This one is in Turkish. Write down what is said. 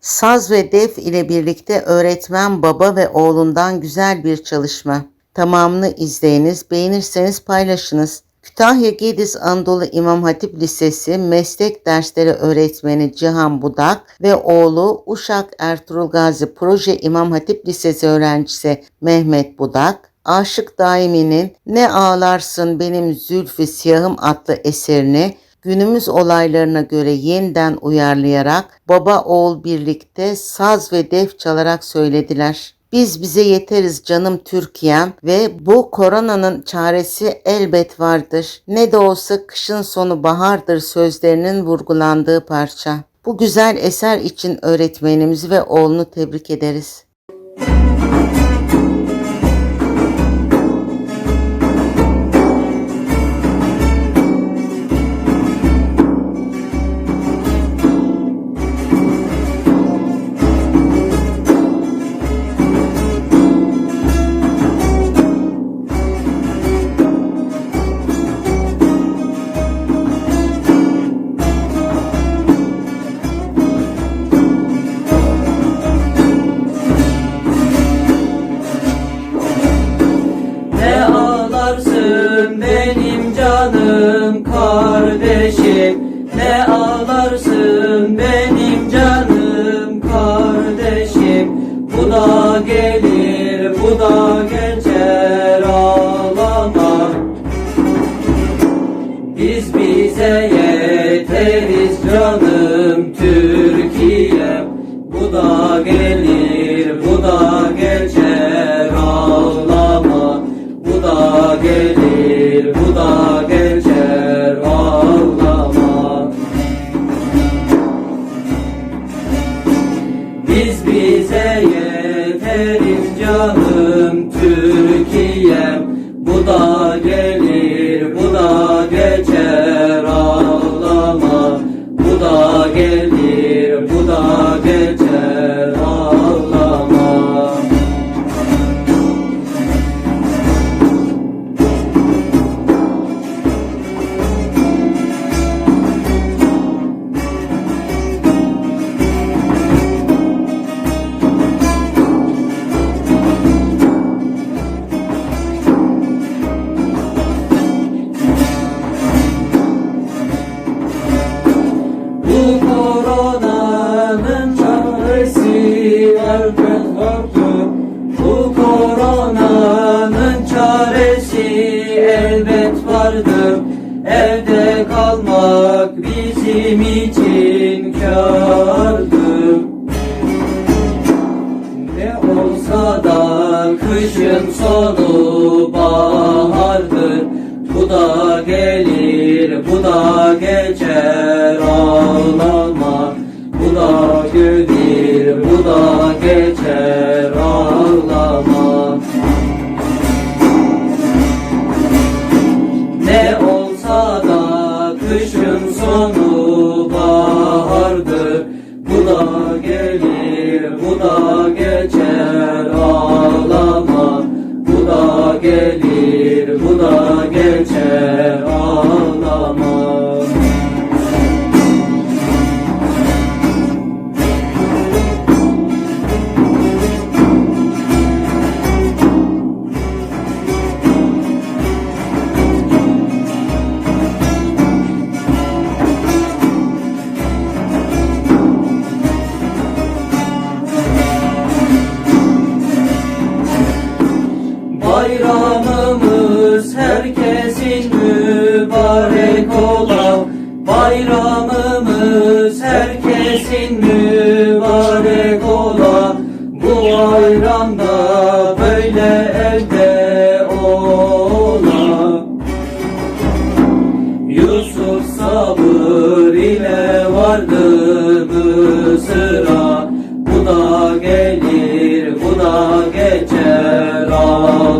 Saz ve def ile birlikte öğretmen baba ve oğlundan güzel bir çalışma. Tamamını izleyiniz, beğenirseniz paylaşınız. Kütahya Gediz Anadolu İmam Hatip Lisesi Meslek Dersleri Öğretmeni Cihan Budak ve oğlu Uşak Ertuğrul Gazi Proje İmam Hatip Lisesi öğrencisi Mehmet Budak, Aşık Daimi'nin Ne Ağlarsın Benim Zülfü Siyahım adlı eserini günümüz olaylarına göre yeniden uyarlayarak baba oğul birlikte saz ve def çalarak söylediler. Biz bize yeteriz canım Türkiye'm ve bu koronanın çaresi elbet vardır. Ne de olsa kışın sonu bahardır sözlerinin vurgulandığı parça. Bu güzel eser için öğretmenimizi ve oğlunu tebrik ederiz. Kardeşim. Ne ağlarsın benim canım kardeşim? Bu da gelir bu da geçer ağlama. Biz bize yeteriz canım Türkiye. Bu da gelir bu da geçer ağlama. Bu da gelir bu da geçer canım Türkiye'm Bu da gelir bu da geçer ağlama. Bu da gelir bu da geçer Bu koronanın çaresi elbet vardır. Evde kalmak bizim için kârdır. Ne olsa da kışın sonu bahardır Bu da gelir bu da geçer kışın herkesin mübarek ola Bayramımız herkesin mübarek ola Bu bayramda böyle elde ola Yusuf sabır ile vardı Mısır'a Bu da gelir bu da geçer. ağlama